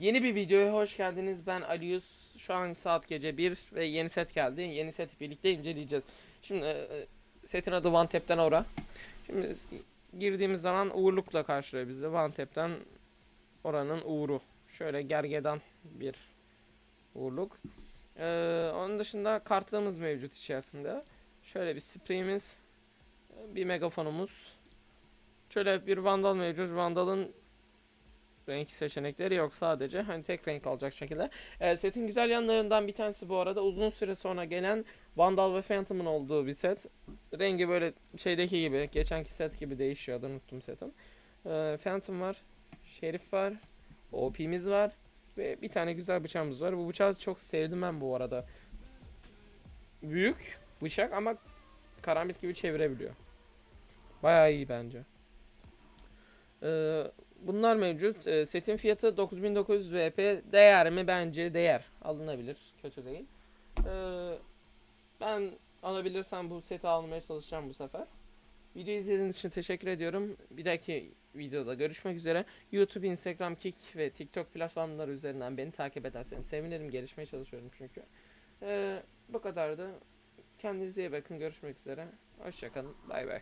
Yeni bir videoya hoş geldiniz. Ben Alius. Şu an saat gece 1 ve yeni set geldi. Yeni seti birlikte inceleyeceğiz. Şimdi e, e, setin adı One Tap'ten Ora. Şimdi girdiğimiz zaman uğurlukla karşılıyor bizi. One Tap'ten oranın uğuru. Şöyle gergedan bir uğurluk. Ee, onun dışında kartlığımız mevcut içerisinde. Şöyle bir spreyimiz, bir megafonumuz. Şöyle bir vandal mevcut. Vandalın renk seçenekleri yok sadece. Hani tek renk alacak şekilde. Ee, setin güzel yanlarından bir tanesi bu arada uzun süre sonra gelen Vandal ve Phantom'ın olduğu bir set. Rengi böyle şeydeki gibi, geçenki set gibi değişiyor. Adını unuttum setin. Ee, Phantom var, Şerif var, OP'miz var ve bir tane güzel bıçağımız var. Bu bıçağı çok sevdim ben bu arada. Büyük bıçak ama karambit gibi çevirebiliyor. Bayağı iyi bence. Ee, bunlar mevcut. Ee, setin fiyatı 9900 VP. Değer mi? Bence değer. Alınabilir. Kötü değil. Ee, ben alabilirsem bu seti almaya çalışacağım bu sefer. Video izlediğiniz için teşekkür ediyorum. Bir dahaki videoda görüşmek üzere. YouTube, Instagram, Kik ve TikTok platformları üzerinden beni takip ederseniz sevinirim. Gelişmeye çalışıyorum çünkü. Ee, bu kadardı. Kendinize iyi bakın. Görüşmek üzere. Hoşçakalın. Bay bay.